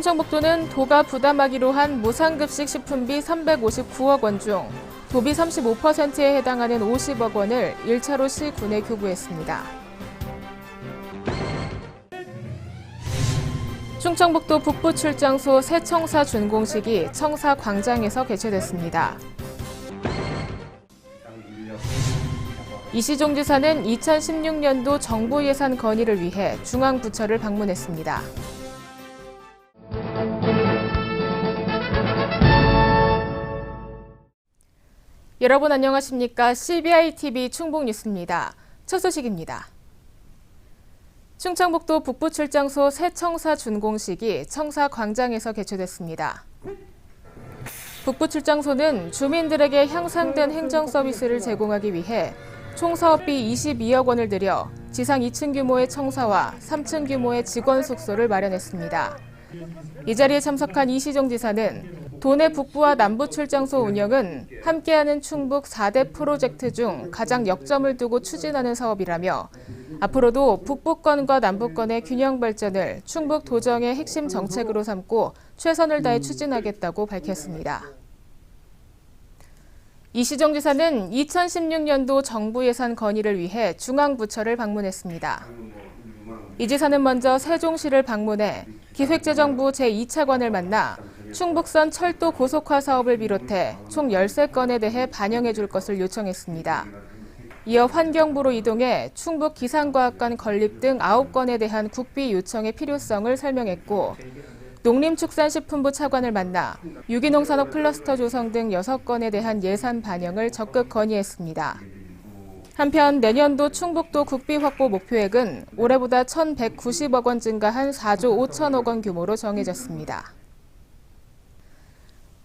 충청북도는 도가 부담하기로 한 무상급식 식품비 359억 원 중 도비 35%에 해당하는 50억 원을 1차로 시군에 교부했습니다. 충청북도 북부 출장소 새 청사 준공식이 청사 광장에서 개최됐습니다. 이시종 지사는 2016년도 정부 예산 건의를 위해 중앙부처를 방문했습니다. 여러분 안녕하십니까? CBI TV 충북 뉴스입니다. 첫 소식입니다. 충청북도 북부 출장소 새 청사 준공식이 청사 광장에서 개최됐습니다. 북부 출장소는 주민들에게 향상된 행정 서비스를 제공하기 위해 총 사업비 22억 원을 들여 지상 2층 규모의 청사와 3층 규모의 직원 숙소를 마련했습니다. 이 자리에 참석한 이시종 지사는 도내 북부와 남부 출장소 운영은 함께하는 충북 4대 프로젝트 중 가장 역점을 두고 추진하는 사업이라며 앞으로도 북부권과 남부권의 균형 발전을 충북 도정의 핵심 정책으로 삼고 최선을 다해 추진하겠다고 밝혔습니다. 이시정 지사는 2016년도 정부 예산 건의를 위해 중앙부처를 방문했습니다. 이 지사는 먼저 세종시를 방문해 기획재정부 제2차관을 만나 충북선 철도 고속화 사업을 비롯해 총 13건에 대해 반영해 줄 것을 요청했습니다. 이어 환경부로 이동해 충북 기상과학관 건립 등 9건에 대한 국비 요청의 필요성을 설명했고 농림축산식품부 차관을 만나 유기농 산업 클러스터 조성 등 6건에 대한 예산 반영을 적극 건의했습니다. 한편 내년도 충북도 국비 확보 목표액은 올해보다 1,190억 원 증가한 4조 5천억 원 규모로 정해졌습니다.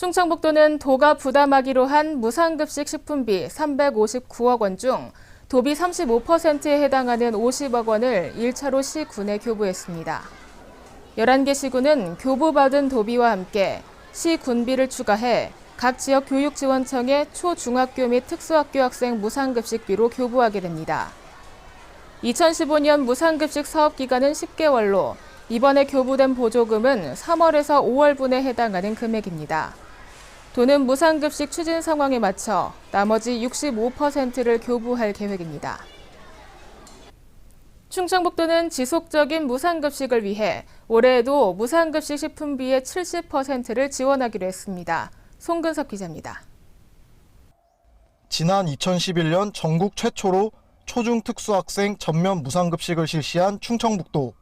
충청북도는 도가 부담하기로 한 무상급식 식품비 359억 원 중 도비 35%에 해당하는 50억 원을 1차로 시군에 교부했습니다. 11개 시군은 교부받은 도비와 함께 시군비를 추가해 각 지역 교육지원청의 초중학교 및 특수학교 학생 무상급식비로 교부하게 됩니다. 2015년 무상급식 사업 기간은 10개월로 이번에 교부된 보조금은 3월에서 5월분에 해당하는 금액입니다. 도는 무상급식 추진 상황에 맞춰 나머지 65%를 교부할 계획입니다. 충청북도는 지속적인 무상급식을 위해 올해에도 무상급식 식품비의 70%를 지원하기로 했습니다. 송근섭 기자입니다. 지난 2011년 전국 최초로 초중 특수학생 전면 무상급식을 실시한 충청북도.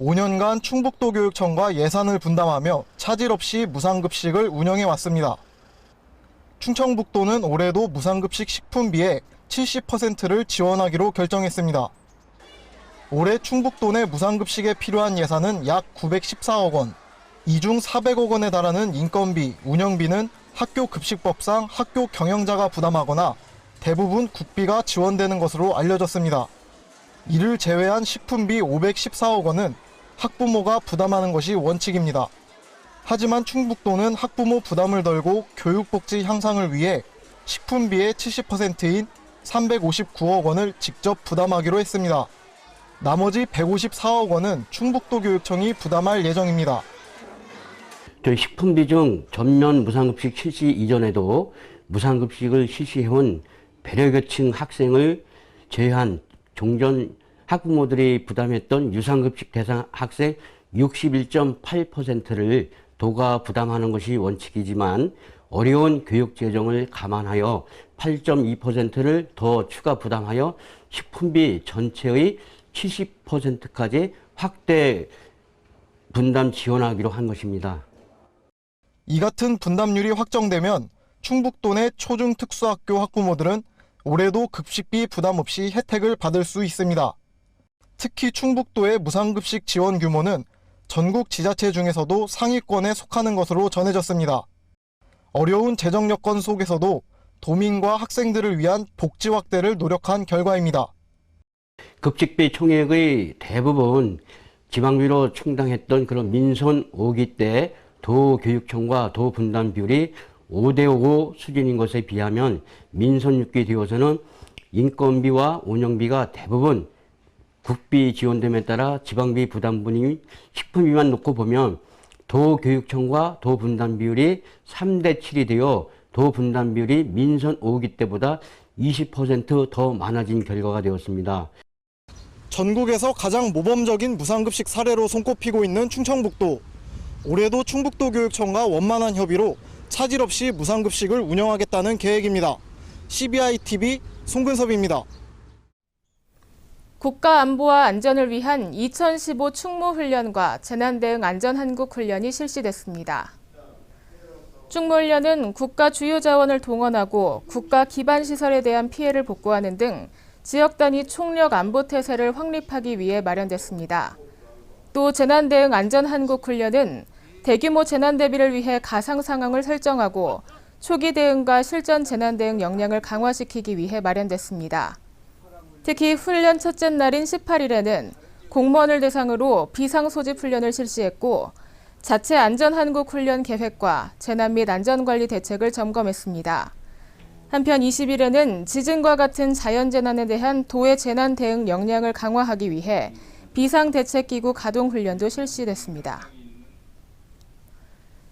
5년간 충북도 교육청과 예산을 분담하며 차질 없이 무상급식을 운영해 왔습니다. 충청북도는 올해도 무상급식 식품비의 70%를 지원하기로 결정했습니다. 올해 충북도 내 무상급식에 필요한 예산은 약 914억 원, 이 중 400억 원에 달하는 인건비, 운영비는 학교 급식법상 학교 경영자가 부담하거나 대부분 국비가 지원되는 것으로 알려졌습니다. 이를 제외한 식품비 514억 원은 학부모가 부담하는 것이 원칙입니다. 하지만 충북도는 학부모 부담을 덜고 교육복지 향상을 위해 식품비의 70%인 359억 원을 직접 부담하기로 했습니다. 나머지 154억 원은 충북도 교육청이 부담할 예정입니다. 저희 식품비 중 전면 무상급식 실시 이전에도 무상급식을 실시해온 배려계층 학생을 제외한 종전 학부모들이 부담했던 유상급식 대상 학생 61.8%를 도가 부담하는 것이 원칙이지만 어려운 교육 재정을 감안하여 8.2%를 더 추가 부담하여 식품비 전체의 70%까지 확대 분담 지원하기로 한 것입니다. 이 같은 분담률이 확정되면 충북도 내 초중 특수학교 학부모들은 올해도 급식비 부담 없이 혜택을 받을 수 있습니다. 특히 충북도의 무상급식 지원 규모는 전국 지자체 중에서도 상위권에 속하는 것으로 전해졌습니다. 어려운 재정 여건 속에서도 도민과 학생들을 위한 복지 확대를 노력한 결과입니다. 급식비 총액의 대부분 지방비로 충당했던 그런 민선 5기 때 도교육청과 도분담 비율이 5대5 수준인 것에 비하면 민선 6기 되어서는 인건비와 운영비가 대부분 국비 지원됨에 따라 지방비 부담 분이 식품비만 놓고 보면 도교육청과 도분담 비율이 3대 7이 되어 도분담 비율이 민선 5기 때보다 20%더 많아진 결과가 되었습니다. 전국에서 가장 모범적인 무상급식 사례로 손꼽히고 있는 충청북도. 올해도 충북도 교육청과 원만한 협의로 차질 없이 무상급식을 운영하겠다는 계획입니다. CBI TV 송근섭입니다. 국가 안보와 안전을 위한 2015 충무훈련과 재난대응 안전한국훈련이 실시됐습니다. 충무훈련은 국가 주요 자원을 동원하고 국가 기반 시설에 대한 피해를 복구하는 등 지역 단위 총력 안보 태세를 확립하기 위해 마련됐습니다. 또 재난 대응 안전 한국 훈련은 대규모 재난 대비를 위해 가상 상황을 설정하고 초기 대응과 실전 재난 대응 역량을 강화시키기 위해 마련됐습니다. 특히 훈련 첫째 날인 18일에는 공무원을 대상으로 비상 소집 훈련을 실시했고 자체 안전 한국 훈련 계획과 재난 및 안전 관리 대책을 점검했습니다. 한편 20일에는 지진과 같은 자연 재난에 대한 도의 재난 대응 역량을 강화하기 위해 비상 대책 기구 가동 훈련도 실시됐습니다.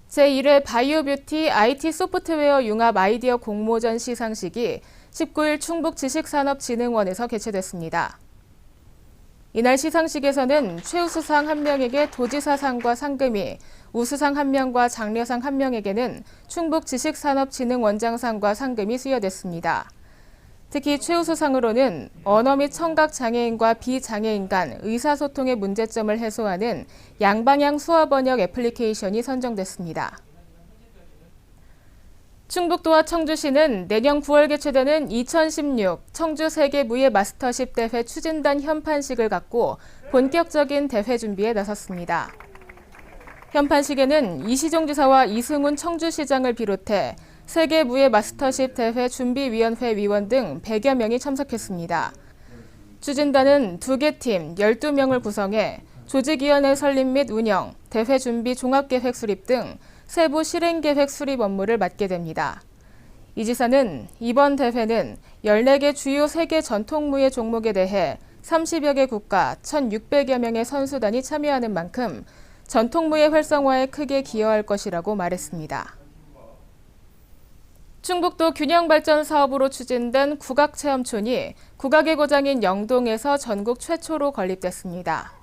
제1회 바이오 뷰티 IT 소프트웨어 융합 아이디어 공모전 시상식이 19일 충북 지식산업진흥원에서 개최됐습니다. 이날 시상식에서는 최우수상 1명에게 도지사상과 상금이, 우수상 1명과 장려상 1명에게는 충북 지식산업진흥원장상과 상금이 수여됐습니다. 특히 최우수상으로는 언어 및 청각 장애인과 비장애인 간 의사소통의 문제점을 해소하는 양방향 수화 번역 애플리케이션이 선정됐습니다. 충북도와 청주시는 내년 9월 개최되는 2016 청주 세계 무예 마스터십 대회 추진단 현판식을 갖고 본격적인 대회 준비에 나섰습니다. 현판식에는 이시종 지사와 이승훈 청주시장을 비롯해 세계 무예 마스터십 대회 준비위원회 위원 등 100여 명이 참석했습니다. 추진단은 두개팀 12명을 구성해 조직위원회 설립 및 운영, 대회 준비 종합계획 수립 등 세부 실행계획 수립 업무를 맡게 됩니다. 이 지사는 이번 대회는 14개 주요 세계 전통무예 종목에 대해 30여 개 국가 1,600여 명의 선수단이 참여하는 만큼 전통무예 활성화에 크게 기여할 것이라고 말했습니다. 충북도 균형발전 사업으로 추진된 국악체험촌이 국악의 고장인 영동에서 전국 최초로 건립됐습니다.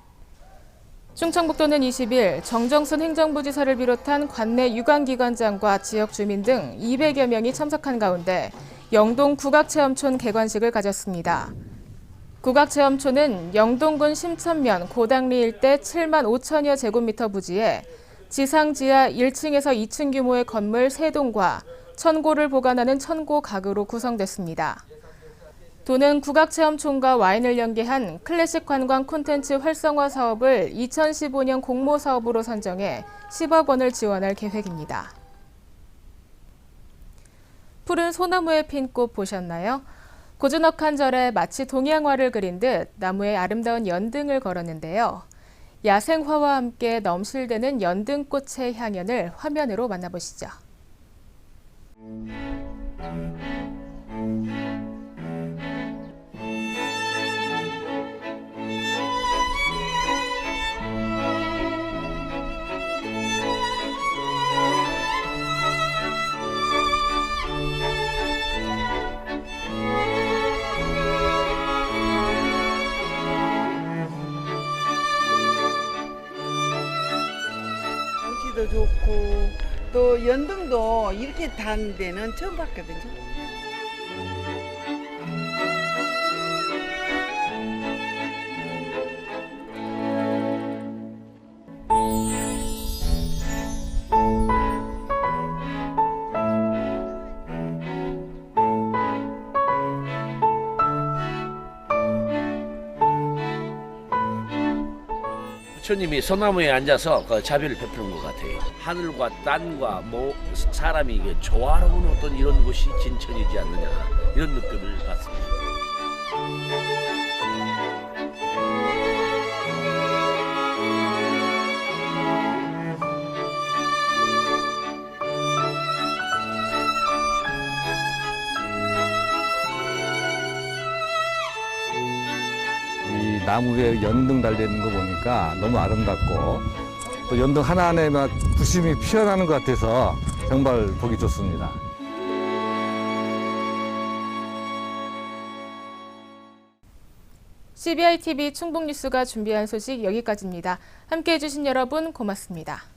충청북도는 20일 정정순 행정부지사를 비롯한 관내 유관기관장과 지역 주민 등 200여 명이 참석한 가운데 영동 국악체험촌 개관식을 가졌습니다. 국악체험촌은 영동군 심천면 고당리 일대 7만 5천여 제곱미터 부지에 지상 지하 1층에서 2층 규모의 건물 3동과 천고를 보관하는 천고 가구로 구성됐습니다. 도는 국악체험촌과 와인을 연계한 클래식 관광 콘텐츠 활성화 사업을 2015년 공모 사업으로 선정해 10억 원을 지원할 계획입니다. 푸른 소나무에 핀꽃 보셨나요? 고즈넉한 절에 마치 동양화를 그린 듯 나무에 아름다운 연등을 걸었는데요. 야생화와 함께 넘실대는 연등꽃의 향연을 화면으로 만나보시죠. 좋고 또 연등도 이렇게 단 데는 처음 봤거든요. 부처님이 소나무에 앉아서 그 자비를 베푸는 것 같아요. 하늘과 땅과 뭐 사람이 이게 조화로운 어떤 이런 곳이 진천이지 않느냐 이런 느낌을 받습니다. 나무에 연등 달려 있는 거 보니까 너무 아름답고 또 연등 하나하나에 막 부심이 피어나는 것 같아서 정말 보기 좋습니다. CBI TV 충북 뉴스가 준비한 소식 여기까지입니다. 함께 해 주신 여러분 고맙습니다.